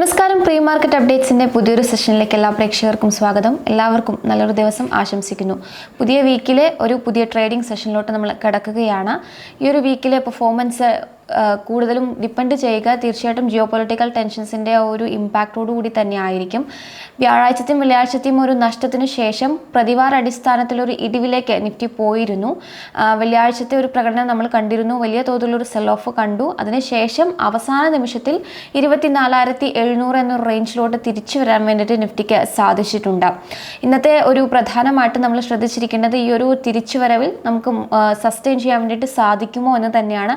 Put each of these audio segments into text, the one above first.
നമസ്കാരം. Pre market അപ്ഡേറ്റ്സിന്റെ പുതിയൊരു സെഷനിലേക്ക് എല്ലാ പ്രേക്ഷകർക്കും സ്വാഗതം. എല്ലാവർക്കും നല്ലൊരു ദിവസം ആശംസിക്കുന്നു. പുതിയ വീക്കിലെ ഒരു പുതിയ ട്രേഡിംഗ് സെഷനിലോട്ട് നമ്മൾ കിടക്കുകയാണ്. ഈ ഒരു വീക്കിലെ പെർഫോമൻസ് കൂടുതലും ഡിപ്പെൻഡ് ചെയ്യുക തീർച്ചയായിട്ടും ജിയോ പൊളിറ്റിക്കൽ ടെൻഷൻസിന്റെ ഒരു ഇമ്പാക്റ്റോടു കൂടി തന്നെ ആയിരിക്കും വ്യാഴാഴ്ചത്തെയും വെള്ളിയാഴ്ചത്തെയും ഒരു നഷ്ടത്തിന് ശേഷം പ്രതിവാര അടിസ്ഥാനത്തിലൊരു ഇടിവിലേക്ക് നിഫ്റ്റി പോയിരുന്നു. വെള്ളിയാഴ്ചത്തെ ഒരു പ്രകടനം നമ്മൾ കണ്ടിരുന്നു. വലിയ തോതിലൊരു സെൽ ഓഫ് കണ്ടു. അതിനുശേഷം അവസാന നിമിഷത്തിൽ ഇരുപത്തിനാലായിരത്തി എഴുന്നൂറ് എന്നൊരു റേഞ്ചിലോട്ട് തിരിച്ചു വരാൻ വേണ്ടിയിട്ട് നിഫ്റ്റിക്ക് സാധിച്ചിട്ടുണ്ട്. ഇന്നത്തെ ഒരു പ്രധാനമായിട്ട് നമ്മൾ ശ്രദ്ധിച്ചിരിക്കേണ്ടത് ഈ ഒരു തിരിച്ചുവരവിൽ നമുക്ക് സസ്റ്റെയിൻ ചെയ്യാൻ വേണ്ടിയിട്ട് സാധിക്കുമോ എന്ന് തന്നെയാണ്.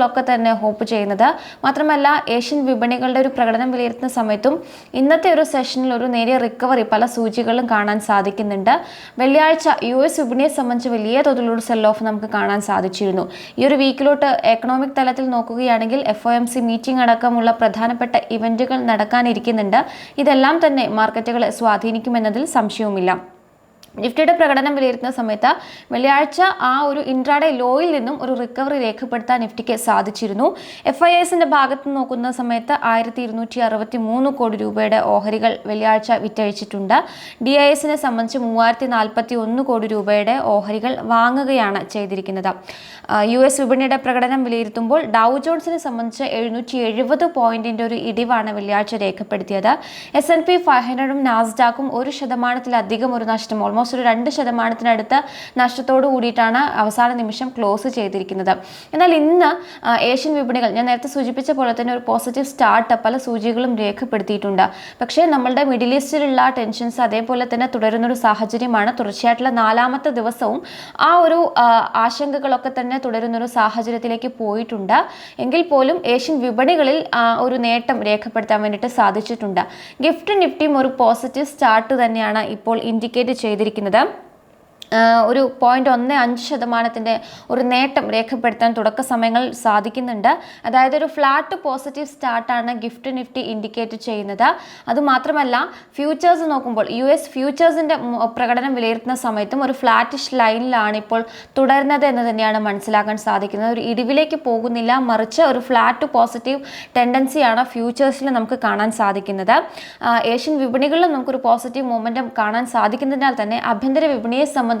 ആനലിസ്റ്റുകളൊക്കെ തന്നെ ഹോപ്പ് ചെയ്യുന്നത്. മാത്രമല്ല ഏഷ്യൻ വിപണികളുടെ ഒരു പ്രകടനം വിലയിരുത്തുന്ന സമയത്തും ഇന്നത്തെ ഒരു സെഷനിൽ ഒരു നേരിയ റിക്കവറി പല സൂചികളും കാണാൻ സാധിക്കുന്നുണ്ട്. വെള്ളിയാഴ്ച യു എസ് വിപണിയെ സംബന്ധിച്ച് വലിയ തോതിലുള്ള സെൽ ഓഫ് നമുക്ക് കാണാൻ സാധിച്ചിരുന്നു. ഈ ഒരു വീക്കിലോട്ട് എക്കണോമിക് തലത്തിൽ നോക്കുകയാണെങ്കിൽ F O M C meeting അടക്കമുള്ള പ്രധാനപ്പെട്ട ഇവന്റുകൾ നടക്കാനിരിക്കുന്നുണ്ട്. ഇതെല്ലാം തന്നെ മാർക്കറ്റുകളെ സ്വാധീനിക്കുമെന്നതിൽ സംശയവുമില്ല. നിഫ്റ്റിയുടെ പ്രകടനം വിലയിരുത്തുന്ന സമയത്ത് വെള്ളിയാഴ്ച ആ ഒരു ഇൻട്രാഡേ ലോയിൽ നിന്നും ഒരു റിക്കവറി രേഖപ്പെടുത്താൻ നിഫ്റ്റിക്ക് സാധിച്ചിരുന്നു. എഫ് ഐ എസിന്റെ ഭാഗത്ത് നോക്കുന്ന സമയത്ത് ആയിരത്തി ഇരുന്നൂറ്റി അറുപത്തി മൂന്ന് കോടി രൂപയുടെ ഓഹരികൾ വെള്ളിയാഴ്ച വിറ്റഴിച്ചിട്ടുണ്ട്. ഡി ഐ എസിനെ സംബന്ധിച്ച് മൂവായിരത്തി നാൽപ്പത്തി ഒന്ന് കോടി രൂപയുടെ ഓഹരികൾ വാങ്ങുകയാണ് ചെയ്തിരിക്കുന്നത്. യു എസ് വിപണിയുടെ പ്രകടനം വിലയിരുത്തുമ്പോൾ ഡൗ ജോൺസിനെ സംബന്ധിച്ച് എഴുന്നൂറ്റി എഴുപത് പോയിന്റിന്റെ ഒരു ഇടിവാണ് വെള്ളിയാഴ്ച രേഖപ്പെടുത്തിയത്. എസ് എൻ പി ഫൈവ് ഹൺഡ്രഡും നാസ്ഡാക്കും ഒരു ശതമാനത്തിലധികം ഒരു നഷ്ടം ഓൾമോസ്റ്റ് ഒരു രണ്ട് ശതമാനത്തിനടുത്ത് നഷ്ടത്തോടു കൂടിയിട്ടാണ് അവസാന നിമിഷം ക്ലോസ് ചെയ്തിരിക്കുന്നത്. എന്നാൽ ഇന്ന് ഏഷ്യൻ വിപണികൾ ഞാൻ നേരത്തെ സൂചിപ്പിച്ച പോലെ തന്നെ ഒരു പോസിറ്റീവ് സ്റ്റാർട്ട് പല സൂചികളും രേഖപ്പെടുത്തിയിട്ടുണ്ട്. പക്ഷേ നമ്മളുടെ മിഡിൽ ഈസ്റ്റിലുള്ള ടെൻഷൻസ് അതേപോലെ തന്നെ തുടരുന്ന തുടരുന്നൊരു സാഹചര്യമാണ്. തുടർച്ചയായിട്ടുള്ള നാലാമത്തെ ദിവസവും ആ ഒരു ആശങ്കകളൊക്കെ തന്നെ തുടരുന്നൊരു സാഹചര്യത്തിലേക്ക് പോയിട്ടുണ്ട്. എങ്കിൽ പോലും ഏഷ്യൻ വിപണികളിൽ ഒരു നേട്ടം രേഖപ്പെടുത്താൻ വേണ്ടിയിട്ട് സാധിച്ചിട്ടുണ്ട്. ഗിഫ്റ്റ് നിഫ്റ്റിയും ഒരു പോസിറ്റീവ് സ്റ്റാർട്ട് തന്നെയാണ് ഇപ്പോൾ ഇൻഡിക്കേറ്റ് ചെയ്തിരിക്കുന്നത്. ആഹ് ഒരു പോയിന്റ് ഒന്ന് അഞ്ച് ശതമാനത്തിന്റെ ഒരു നേട്ടം രേഖപ്പെടുത്താൻ തുടക്ക സമയങ്ങൾ സാധിക്കുന്നുണ്ട്. അതായത് ഒരു ഫ്ലാറ്റ് പോസിറ്റീവ് സ്റ്റാർട്ടാണ് ഗിഫ്റ്റ് നിഫ്റ്റി ഇൻഡിക്കേറ്റ് ചെയ്യുന്നത്. അതുമാത്രമല്ല ഫ്യൂച്ചേഴ്സ് നോക്കുമ്പോൾ യു എസ് ഫ്യൂച്ചേഴ്സിന്റെ പ്രകടനം വിലയിരുത്തുന്ന സമയത്തും ഒരു ഫ്ലാറ്റിഷ് ലൈനിലാണ് ഇപ്പോൾ തുടരുന്നത് എന്ന് തന്നെയാണ് മനസ്സിലാക്കാൻ സാധിക്കുന്നത്. ഒരു ഇടിവിലേക്ക് പോകുന്നില്ല മറിച്ച് ഒരു ഫ്ലാറ്റ് പോസിറ്റീവ് ടെൻഡൻസിയാണ് ഫ്യൂച്ചേഴ്സിൽ നമുക്ക് കാണാൻ സാധിക്കുന്നത്. ഏഷ്യൻ വിപണികളിലും നമുക്കൊരു പോസിറ്റീവ് മൂവ്മെന്റും കാണാൻ സാധിക്കുന്നതിനാൽ തന്നെ ആഭ്യന്തര വിപണിയെ സംബന്ധിച്ചും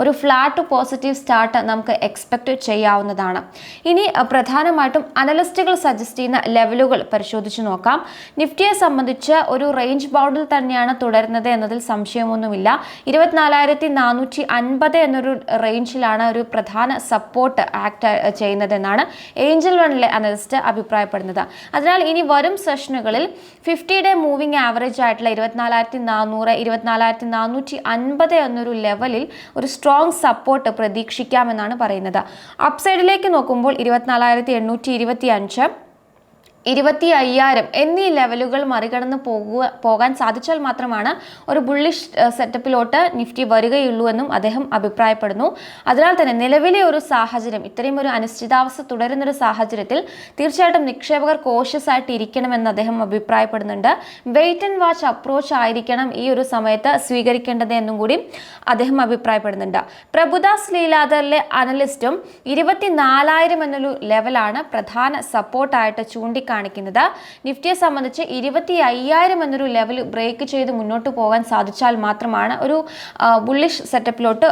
ഒരു ഫ്ലാറ്റ് പോസിറ്റീവ് സ്റ്റാർട്ട് നമുക്ക് എക്സ്പെക്റ്റ് ചെയ്യാവുന്നതാണ്. ഇനി പ്രധാനമായിട്ടും അനലിസ്റ്റുകൾ സജസ്റ്റ് ചെയ്യുന്ന ലെവലുകൾ പരിശോധിച്ച് നോക്കാം. നിഫ്റ്റിയെ സംബന്ധിച്ച് ഒരു റേഞ്ച് ബൗണ്ടിൽ തന്നെയാണ് തുടരുന്നത് എന്നതിൽ സംശയമൊന്നുമില്ല. ഇരുപത്തിനാലായിരത്തി നാനൂറ്റി അൻപത് എന്നൊരു റേഞ്ചിലാണ് ഒരു പ്രധാന സപ്പോർട്ട് ആക്ട് ചെയ്യുന്നതെന്നാണ് ഏഞ്ചൽ വണിലെ അനലിസ്റ്റ് അഭിപ്രായപ്പെടുന്നത്. അതിനാൽ ഇനി വരും സെഷനുകളിൽ ഫിഫ്റ്റി ഡേ മൂവിംഗ് ആവറേജ് ആയിട്ടുള്ള ഇരുപത്തിനാലായിരത്തി നാനൂറ് ഇരുപത്തിനാലായിരത്തി നാനൂറ്റി അൻപത് എന്നൊരു ലെവലിൽ ഒരു സ്ട്രോങ് സപ്പോർട്ട് പ്രതീക്ഷിക്കാമെന്നാണ് പറയുന്നത്. അപ്സൈഡിലേക്ക് നോക്കുമ്പോൾ ഇരുപത്തിനാലായിരത്തി എണ്ണൂറ്റി ഇരുപത്തി അഞ്ച് ഇരുപത്തി അയ്യായിരം എന്നീ ലെവലുകൾ മറികടന്ന് പോകുക പോകാൻ സാധിച്ചാൽ മാത്രമാണ് ഒരു ബുള്ളിഷ് സെറ്റപ്പിലോട്ട് നിഫ്റ്റി വരികയുള്ളൂ എന്നും അദ്ദേഹം അഭിപ്രായപ്പെടുന്നു. അതിനാൽ തന്നെ നിലവിലെ ഒരു സാഹചര്യം ഇത്രയും ഒരു അനിശ്ചിതാവസ്ഥ തുടരുന്ന ഒരു സാഹചര്യത്തിൽ തീർച്ചയായിട്ടും നിക്ഷേപകർ കോഷ്യസ് ആയിട്ട് ഇരിക്കണമെന്ന് അദ്ദേഹം അഭിപ്രായപ്പെടുന്നുണ്ട്. വെയിറ്റ് ആൻഡ് വാച്ച് അപ്രോച്ച് ആയിരിക്കണം ഈ ഒരു സമയത്ത് സ്വീകരിക്കേണ്ടത് എന്നും കൂടി അദ്ദേഹം അഭിപ്രായപ്പെടുന്നുണ്ട്. പ്രഭുദാസ് ലീലാദറിലെ അനലിസ്റ്റും ഇരുപത്തിനാലായിരം എന്നൊരു ലെവലാണ് പ്രധാന സപ്പോർട്ടായിട്ട് ചൂണ്ടിക്കാണിക്കുന്നത് നിഫ്റ്റിയെ സംബന്ധിച്ച് ഇരുപത്തി അയ്യായിരം എന്നൊരു ലെവൽ ബ്രേക്ക് ചെയ്ത് മുന്നോട്ട് പോകാൻ സാധിച്ചാൽ മാത്രമാണ് ഒരു ബുള്ളിഷ് സെറ്റപ്പിലോട്ട്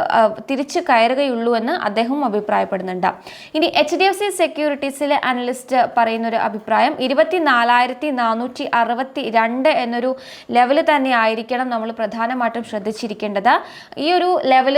തിരിച്ച് കയറുകയുള്ളൂ എന്ന് അദ്ദേഹം അഭിപ്രായപ്പെടുന്നുണ്ട്. ഇനി എച്ച് ഡി എഫ് സി സെക്യൂരിറ്റീസിലെ അനലിസ്റ്റ് പറയുന്ന ഒരു അഭിപ്രായം ഇരുപത്തിനാലായിരത്തി നാനൂറ്റി അറുപത്തി രണ്ട് എന്നൊരു ലെവൽ തന്നെ ആയിരിക്കണം നമ്മൾ പ്രധാനമായിട്ടും ശ്രദ്ധിച്ചിരിക്കേണ്ടത്. ഈ ഒരു ലെവൽ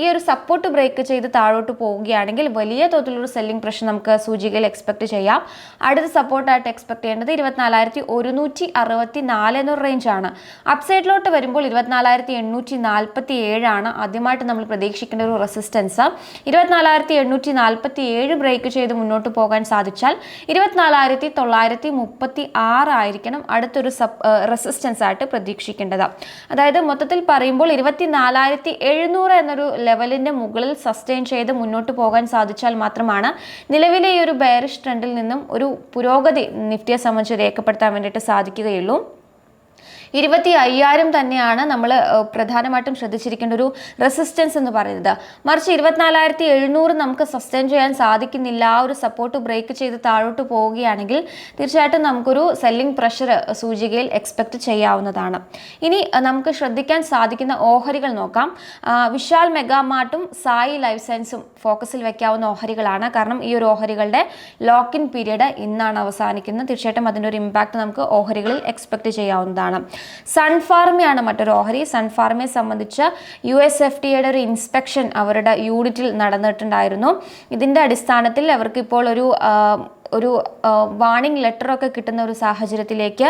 ഈ ഒരു സപ്പോർട്ട് ബ്രേക്ക് ചെയ്ത് താഴോട്ട് പോവുകയാണെങ്കിൽ വലിയ തോതിലൊരു സെല്ലിംഗ് പ്രഷർ നമുക്ക് സൂചികയിൽ എക്സ്പെക്ട് ചെയ്യാം. അടുത്ത സപ്പോർട്ടായിട്ട് എക്സ്പെക്ട് ചെയ്യേണ്ടത് ഇരുപത്തിനാലായിരത്തി ഒരുന്നൂറ്റി അറുപത്തി നാല് എന്നൊരു റേഞ്ചാണ് അപ്സൈഡിലോട്ട് വരുമ്പോൾ ഇരുപത്തിനാലായിരത്തി എണ്ണൂറ്റി നാൽപ്പത്തി ഏഴാണ് ആദ്യമായിട്ട് നമ്മൾ പ്രതീക്ഷിക്കേണ്ട ഒരു റെസിസ്റ്റൻസ് ഇരുപത്തിനാലായിരത്തി എണ്ണൂറ്റി നാൽപ്പത്തി ഏഴ് ബ്രേക്ക് ചെയ്ത് മുന്നോട്ട് പോകാൻ സാധിച്ചാൽ ഇരുപത്തിനാലായിരത്തി തൊള്ളായിരത്തി മുപ്പത്തി ആറായിരിക്കണം അടുത്തൊരു സബ് റെസിസ്റ്റൻസ് ആയിട്ട് പ്രതീക്ഷിക്കേണ്ടത്. അതായത് മൊത്തത്തിൽ പറയുമ്പോൾ ഇരുപത്തിനാലായിരത്തി എഴുന്നൂറ് എന്നൊരു ലെവലിന്റെ മുകളിൽ സസ്റ്റെയിൻ ചെയ്ത് മുന്നോട്ട് പോകാൻ സാധിച്ചാൽ മാത്രമാണ് നിലവിലെ ഈ ഒരു ബെയറിഷ് ട്രെൻഡിൽ നിന്നും ഒരു പുരോഗതി നിഫ്റ്റിയെ സംബന്ധിച്ച് രേഖപ്പെടുത്താൻ വേണ്ടിയിട്ട് സാധിക്കുകയുള്ളൂ. ഇരുപത്തി അയ്യായിരം തന്നെയാണ് നമ്മൾ പ്രധാനമായിട്ടും ശ്രദ്ധിച്ചിരിക്കേണ്ട ഒരു റെസിസ്റ്റൻസ് എന്ന് പറയുന്നത്. മറിച്ച് ഇരുപത്തിനാലായിരത്തി എഴുന്നൂറ് നമുക്ക് സസ്റ്റെയിൻ ചെയ്യാൻ സാധിക്കുന്നില്ല ആ ഒരു സപ്പോർട്ട് ബ്രേക്ക് ചെയ്ത് താഴോട്ട് പോവുകയാണെങ്കിൽ തീർച്ചയായിട്ടും നമുക്കൊരു സെല്ലിംഗ് പ്രഷർ സൂചികയിൽ എക്സ്പെക്ട് ചെയ്യാവുന്നതാണ്. ഇനി നമുക്ക് ശ്രദ്ധിക്കാൻ സാധിക്കുന്ന ഓഹരികൾ നോക്കാം. വിശാൽ മെഗാമാർട്ടും സായി ലൈഫ് സയൻസും ഫോക്കസിൽ വയ്ക്കാവുന്ന ഓഹരികളാണ്. കാരണം ഈ ഒരു ഓഹരികളുടെ ലോക്ക് ഇൻ പീരീഡ് ഇന്നാണ് അവസാനിക്കുന്നത്. തീർച്ചയായിട്ടും അതിന്റെ ഒരു ഇമ്പാക്റ്റ് നമുക്ക് ഓഹരികളിൽ എക്സ്പെക്ട് ചെയ്യാവുന്നതാണ്. സൺഫാർമയാണ് മറ്റൊരു ഓഹരി. സൺഫാർമയെ സംബന്ധിച്ച് യു എസ് എഫ് ടി എയുടെ ഒരു ഇൻസ്പെക്ഷൻ അവരുടെ യൂണിറ്റിൽ നടന്നിട്ടുണ്ടായിരുന്നു. ഇതിന്റെ അടിസ്ഥാനത്തിൽ അവർക്കിപ്പോൾ ഒരു ഒരു വാണിംഗ് ലെറ്ററൊക്കെ കിട്ടുന്ന ഒരു സാഹചര്യത്തിലേക്ക്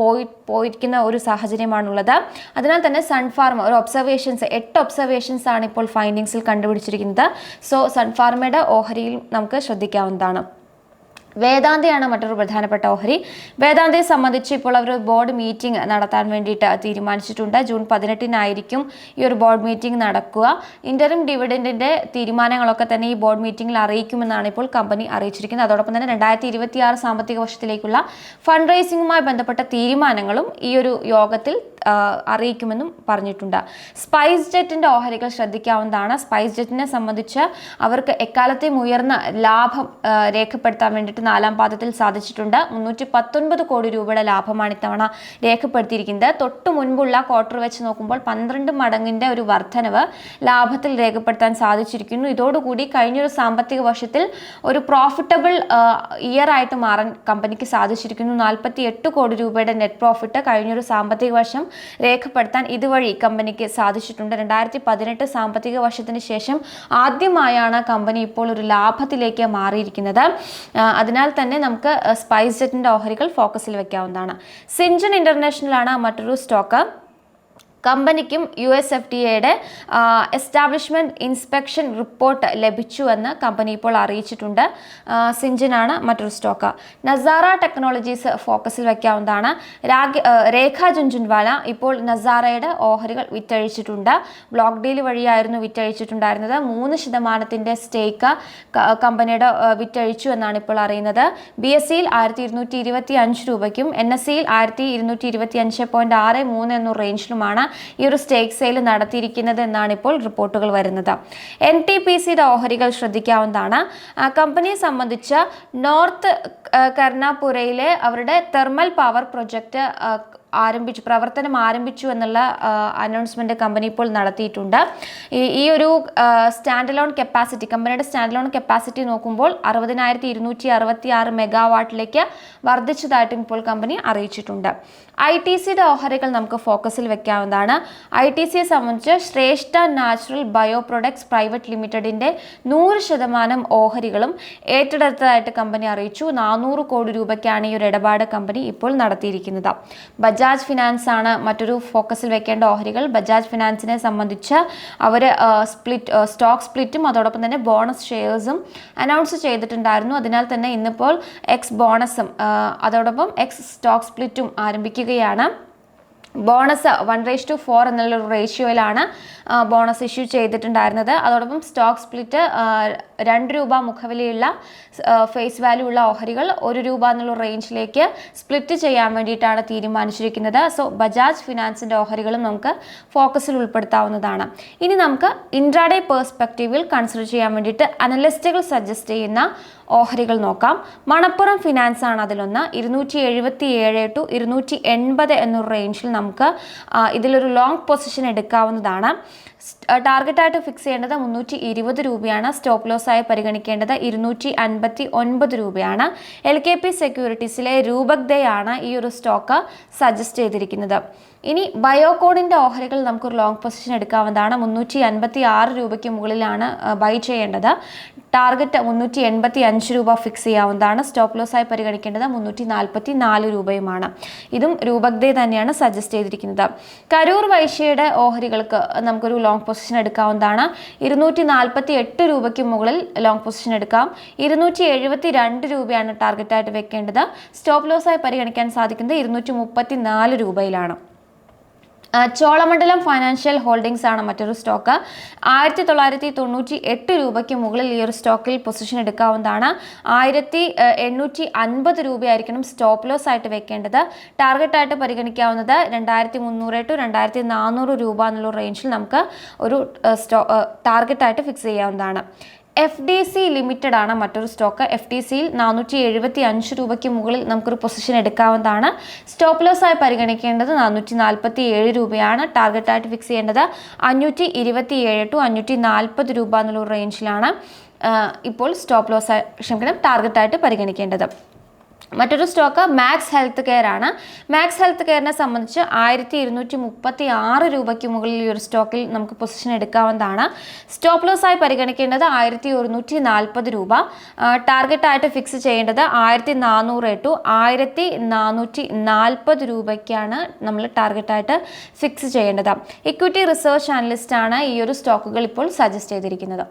പോയി പോയിരിക്കുന്ന ഒരു സാഹചര്യമാണുള്ളത്. അതിനാൽ തന്നെ സൺഫാർമ ഒരു ഒബ്സർവേഷൻസ് എട്ട് ഒബ്സർവേഷൻസ് ആണ് ഇപ്പോൾ ഫൈൻഡിങ്സിൽ കണ്ടുപിടിച്ചിരിക്കുന്നത്. സോ സൺഫാർമയുടെ ഓഹരിയിൽ നമുക്ക് ശ്രദ്ധിക്കാവുന്നതാണ്. വേദാന്തയാണ് മറ്റൊരു പ്രധാനപ്പെട്ട ഓഹരി. വേദാന്തയെ സംബന്ധിച്ച് ഇപ്പോൾ അവർ ബോർഡ് മീറ്റിംഗ് നടത്താൻ വേണ്ടിയിട്ട് തീരുമാനിച്ചിട്ടുണ്ട്. ജൂൺ പതിനെട്ടിനായിരിക്കും ഈ ഒരു ബോർഡ് മീറ്റിംഗ് നടക്കുക. ഇന്ററിം ഡിവിഡൻഡിന്റെ തീരുമാനങ്ങളൊക്കെ തന്നെ ഈ ബോർഡ് മീറ്റിംഗിൽ അറിയിക്കുമെന്നാണ് ഇപ്പോൾ കമ്പനി അറിയിച്ചിരിക്കുന്നത്. അതോടൊപ്പം തന്നെ രണ്ടായിരത്തി ഇരുപത്തിയാറ് സാമ്പത്തിക വർഷത്തിലേക്കുള്ള ഫണ്ട് റൈസിംഗുമായി ബന്ധപ്പെട്ട തീരുമാനങ്ങളും ഈ ഒരു യോഗത്തിൽ അറിയിക്കുമെന്നും പറഞ്ഞിട്ടുണ്ട്. സ്പൈസ് ജെറ്റിന്റെ ഓഹരികൾ ശ്രദ്ധിക്കാവുന്നതാണ്. സ്പൈസ് ജെറ്റിനെ സംബന്ധിച്ച് അവർക്ക് എക്കാലത്തെയും ഉയർന്ന ലാഭം രേഖപ്പെടുത്താൻ വേണ്ടിയിട്ട് നാലാം പാദത്തിൽ സാധിച്ചിട്ടുണ്ട്. മുന്നൂറ്റി പത്തൊൻപത് കോടി രൂപയുടെ ലാഭമാണ് ഇത്തവണ രേഖപ്പെടുത്തിയിരിക്കുന്നത്. തൊട്ടു മുൻപുള്ള ക്വാർട്ടർ വെച്ച് നോക്കുമ്പോൾ പന്ത്രണ്ട് മടങ്ങിന്റെ ഒരു വർധനവ് ലാഭത്തിൽ രേഖപ്പെടുത്താൻ സാധിച്ചിരിക്കുന്നു. ഇതോടുകൂടി കഴിഞ്ഞൊരു സാമ്പത്തിക വർഷത്തിൽ ഒരു പ്രോഫിറ്റബിൾ ഇയർ ആയിട്ട് മാറാൻ കമ്പനിക്ക് സാധിച്ചിരിക്കുന്നു. നാൽപ്പത്തി എട്ട് കോടി രൂപയുടെ നെറ്റ് പ്രോഫിറ്റ് കഴിഞ്ഞൊരു സാമ്പത്തിക വർഷം രേഖപ്പെടുത്താൻ ഇതുവഴി കമ്പനിക്ക് സാധിച്ചിട്ടുണ്ട്. രണ്ടായിരത്തി പതിനെട്ട് സാമ്പത്തിക വർഷത്തിന് ശേഷം ആദ്യമായാണ് കമ്പനി ഇപ്പോൾ ഒരു ലാഭത്തിലേക്ക് മാറിയിരിക്കുന്നത്. അതിനാൽ തന്നെ നമുക്ക് സ്പൈസ് ജെറ്റിന്റെ ഓഹരികൾ ഫോക്കസിൽ വെക്കാവുന്നതാണ്. സിഞ്ചൻ ഇന്റർനാഷണൽ ആണ് മറ്റൊരു സ്റ്റോക്ക്. കമ്പനിക്കും യു എസ് എഫ് ഡി എയുടെ എസ്റ്റാബ്ലിഷ്മെന്റ് ഇൻസ്പെക്ഷൻ റിപ്പോർട്ട് ലഭിച്ചുവെന്ന് കമ്പനി ഇപ്പോൾ അറിയിച്ചിട്ടുണ്ട്. സിഞ്ചിനാണ് മറ്റൊരു സ്റ്റോക്ക്. നസാറ ടെക്നോളജീസ് ഫോക്കസിൽ വയ്ക്കാവുന്നതാണ് രേഖ ജുൻജുൻവാല ഇപ്പോൾ നസാറയുടെ ഓഹരികൾ വിറ്റഴിച്ചിട്ടുണ്ട്. ബ്ലോക്ക് ഡീൽ വഴിയായിരുന്നു വിറ്റഴിച്ചിട്ടുണ്ടായിരുന്നത്. മൂന്ന് ശതമാനത്തിന്റെ സ്റ്റേക്ക് കമ്പനിയുടെ വിറ്റഴിച്ചു എന്നാണ് ഇപ്പോൾ അറിയുന്നത്. ബി എസ് സിയിൽ ആയിരത്തി ഇരുന്നൂറ്റി ഇരുപത്തി അഞ്ച് രൂപയ്ക്കും എൻ എസ് സിയിൽ ആയിരത്തി ഇരുന്നൂറ്റി ഇരുപത്തി അഞ്ച് പോയിന്റ് ആറ് മൂന്ന് എന്ന റേഞ്ചിലുമാണ് ഈ ഒരു സ്റ്റേക്ക് സെയിൽ നടത്തിയിരിക്കുന്നത് എന്നാണ് ഇപ്പോൾ റിപ്പോർട്ടുകൾ വരുന്നത്. എൻ ടി പി സിയുടെ ഓഹരികൾ ശ്രദ്ധിക്കാവുന്നതാണ്. കമ്പനിയെ സംബന്ധിച്ച് നോർത്ത് കർണാപുരയിലെ അവരുടെ തെർമൽ പവർ പ്രൊജക്റ്റ് ആരംഭിച്ചു പ്രവർത്തനം ആരംഭിച്ചു എന്നുള്ള അനൗൺസ്മെന്റ് കമ്പനി ഇപ്പോൾ നടത്തിയിട്ടുണ്ട്. ഈ ഒരു സ്റ്റാൻഡ് ലോൺ കപ്പാസിറ്റി കമ്പനിയുടെ സ്റ്റാൻഡ് ലോൺ കപ്പാസിറ്റി നോക്കുമ്പോൾ അറുപതിനായിരത്തി ഇരുന്നൂറ്റി അറുപത്തി ആറ് മെഗാവാട്ടിലേക്ക് വർദ്ധിച്ചതായിട്ടും ഇപ്പോൾ കമ്പനി അറിയിച്ചിട്ടുണ്ട്. ഐ ടി സിയുടെ ഓഹരികൾ നമുക്ക് ഫോക്കസിൽ വെക്കാവുന്നതാണ്. ഐ ടി സിയെ സംബന്ധിച്ച് Shreshta natural bio products private ലിമിറ്റഡിന്റെ നൂറ് ശതമാനം ഓഹരികളും ഏറ്റെടുത്തതായിട്ട് കമ്പനി അറിയിച്ചു. നാനൂറ് കോടി രൂപയ്ക്കാണ് ഈ ഒരു ഇടപാട് കമ്പനി ഇപ്പോൾ നടത്തിയിരിക്കുന്നത്. ബജാജ് ഫിനാൻസ് ആണ് മറ്റൊരു ഫോക്കസിൽ വെക്കേണ്ട ഓഹരികൾ. ബജാജ് ഫിനാൻസിനെ സംബന്ധിച്ച് അവർ സ്പ്ലിറ്റ് സ്റ്റോക്ക് സ്പ്ലിറ്റും അതോടൊപ്പം തന്നെ ബോണസ് ഷെയർസും അനൗൺസ് ചെയ്തിട്ടുണ്ടായിരുന്നു. അതിനാൽ തന്നെ ഇന്നിപ്പോൾ എക്സ് ബോണസും അതോടൊപ്പം എക്സ് സ്റ്റോക്ക് സ്പ്ലിറ്റും ആരംഭിക്കുകയാണ്. Bonus one is to four എന്നുള്ള റേഷ്യോയിലാണ് ബോണസ് ഇഷ്യൂ ചെയ്തിട്ടുണ്ടായിരുന്നത്. അതോടൊപ്പം സ്റ്റോക്ക് സ്പ്ലിറ്റ് രണ്ട് രൂപ മുഖവിലയുള്ള ഫേസ് വാല്യൂ ഉള്ള ഓഹരികൾ ഒരു രൂപ എന്നുള്ള റേഞ്ചിലേക്ക് സ്പ്ലിറ്റ് ചെയ്യാൻ വേണ്ടിയിട്ടാണ് തീരുമാനിച്ചിരിക്കുന്നത്. സോ ബജാജ് ഫിനാൻസിന്റെ ഓഹരികളും നമുക്ക് ഫോക്കസിൽ ഉൾപ്പെടുത്താവുന്നതാണ്. ഇനി നമുക്ക് ഇൻട്രാഡേ പേഴ്സ്പെക്റ്റീവിൽ കൺസിഡർ ചെയ്യാൻ വേണ്ടിയിട്ട് അനലിസ്റ്റുകൾ സജസ്റ്റ് ചെയ്യുന്ന ഓഹരികൾ നോക്കാം. മണപ്പുറം ഫിനാൻസ് ആണ് അതിലൊന്ന്. ഇരുന്നൂറ്റി എഴുപത്തി ഏഴ് ടു ഇരുന്നൂറ്റി എൺപത് എന്നൊരു റേഞ്ചിൽ നമുക്ക് ഇതിലൊരു ലോങ് പൊസിഷൻ എടുക്കാവുന്നതാണ്. ടാർഗറ്റായിട്ട് ഫിക്സ് ചെയ്യേണ്ടത് മുന്നൂറ്റി ഇരുപത് രൂപയാണ് സ്റ്റോപ്പ് ലോസായി പരിഗണിക്കേണ്ടത് ഇരുന്നൂറ്റി അൻപത്തി ഒൻപത് രൂപയാണ് എൽ കെ പി സെക്യൂരിറ്റീസിലെ രൂപഗ്ധയാണ് ഈ ഒരു സ്റ്റോക്ക് സജസ്റ്റ് ചെയ്തിരിക്കുന്നത്. ഇനി ബയോകോണിന്റെ ഓഹരികൾ നമുക്കൊരു ലോങ് പൊസിഷൻ എടുക്കാവുന്നതാണ്. മുന്നൂറ്റി അൻപത്തി ആറ് രൂപയ്ക്ക് മുകളിലാണ് ബൈ ചെയ്യേണ്ടത്. ടാർഗറ്റ് മുന്നൂറ്റി എൺപത്തി അഞ്ച് രൂപ ഫിക്സ് ചെയ്യാവുന്നതാണ്. സ്റ്റോപ്പ് ലോസായി പരിഗണിക്കേണ്ടത് മുന്നൂറ്റി നാൽപ്പത്തി നാല് രൂപയുമാണ്. ഇതും രൂപക്തയെ തന്നെയാണ് സജസ്റ്റ് ചെയ്തിരിക്കുന്നത്. കരൂർ വൈശ്യയുടെ ഓഹരികൾക്ക് നമുക്കൊരു ലോങ് പൊസിഷൻ എടുക്കാവുന്നതാണ്. ഇരുന്നൂറ്റി നാൽപ്പത്തി എട്ട് രൂപയ്ക്ക് മുകളിൽ ലോങ് പൊസിഷൻ എടുക്കാം. ഇരുന്നൂറ്റി എഴുപത്തി രണ്ട് രൂപയാണ് ടാർഗറ്റായിട്ട് വെക്കേണ്ടത്. സ്റ്റോപ്പ് ലോസായി പരിഗണിക്കാൻ സാധിക്കുന്നത് ഇരുന്നൂറ്റി മുപ്പത്തി നാല് രൂപയിലാണ്. ചോളമണ്ഡലം ഫൈനാൻഷ്യൽ ഹോൾഡിംഗ്സ് ആണ് മറ്റൊരു സ്റ്റോക്ക്. ആയിരത്തി തൊള്ളായിരത്തി തൊണ്ണൂറ്റി എട്ട് രൂപയ്ക്ക് മുകളിൽ ഈ ഒരു സ്റ്റോക്കിൽ പൊസിഷൻ എടുക്കാവുന്നതാണ്. ആയിരത്തി എണ്ണൂറ്റി അൻപത് രൂപയായിരിക്കണം സ്റ്റോപ്പ് ലോസ് ആയിട്ട് വെക്കേണ്ടത്. ടാർഗറ്റായിട്ട് പരിഗണിക്കാവുന്നത് രണ്ടായിരത്തി മുന്നൂറ് ടു രണ്ടായിരത്തി നാനൂറ് രൂപ എന്നുള്ള റേഞ്ചിൽ നമുക്ക് ഒരു സ്റ്റോ ടാർഗറ്റായിട്ട് ഫിക്സ് ചെയ്യാവുന്നതാണ്. എഫ് ഡി സി ലിമിറ്റഡ് ആണ് മറ്റൊരു സ്റ്റോക്ക് എഫ് ഡി സിയിൽ നാനൂറ്റി എഴുപത്തി അഞ്ച് രൂപയ്ക്ക് മുകളിൽ നമുക്കൊരു പൊസിഷൻ എടുക്കാവുന്നതാണ്. സ്റ്റോപ്പ് ലോസ് ആയി പരിഗണിക്കേണ്ടത് നാനൂറ്റി നാൽപ്പത്തി ഏഴ് രൂപയാണ് ടാർഗറ്റായിട്ട് ഫിക്സ് ചെയ്യേണ്ടത് അഞ്ഞൂറ്റി ഇരുപത്തി ഏഴ് ടു അഞ്ഞൂറ്റി നാൽപ്പത് രൂപ എന്നുള്ള റേഞ്ചിലാണ് ഇപ്പോൾ സ്റ്റോപ്പ് ലോസ് ക്ഷമിക്കണം ടാർഗറ്റായിട്ട് പരിഗണിക്കേണ്ടത്. മറ്റൊരു സ്റ്റോക്ക് മാക്സ് ഹെൽത്ത് കെയർ ആണ്. മാക്സ് ഹെൽത്ത് കെയറിനെ സംബന്ധിച്ച് ആയിരത്തി ഇരുന്നൂറ്റി മുപ്പത്തി ആറ് രൂപയ്ക്ക് മുകളിൽ ഈ ഒരു സ്റ്റോക്കിൽ നമുക്ക് പൊസിഷൻ എടുക്കാവുന്നതാണ്. സ്റ്റോപ്പ് ലോസ് ആയി പരിഗണിക്കേണ്ടത് ആയിരത്തി ഒരുന്നൂറ്റി നാൽപ്പത് രൂപ ടാർഗറ്റായിട്ട് ഫിക്സ് ചെയ്യേണ്ടത് ആയിരത്തി നാനൂറ് ടു ആയിരത്തി നാനൂറ്റി നാൽപ്പത് രൂപയ്ക്കാണ് നമ്മൾ ടാർഗറ്റായിട്ട് ഫിക്സ് ചെയ്യേണ്ടത്. ഇക്വിറ്റി റിസർച്ച് അനലിസ്റ്റാണ് ഈ ഒരു സ്റ്റോക്കുകൾ ഇപ്പോൾ സജസ്റ്റ് ചെയ്തിരിക്കുന്നത്.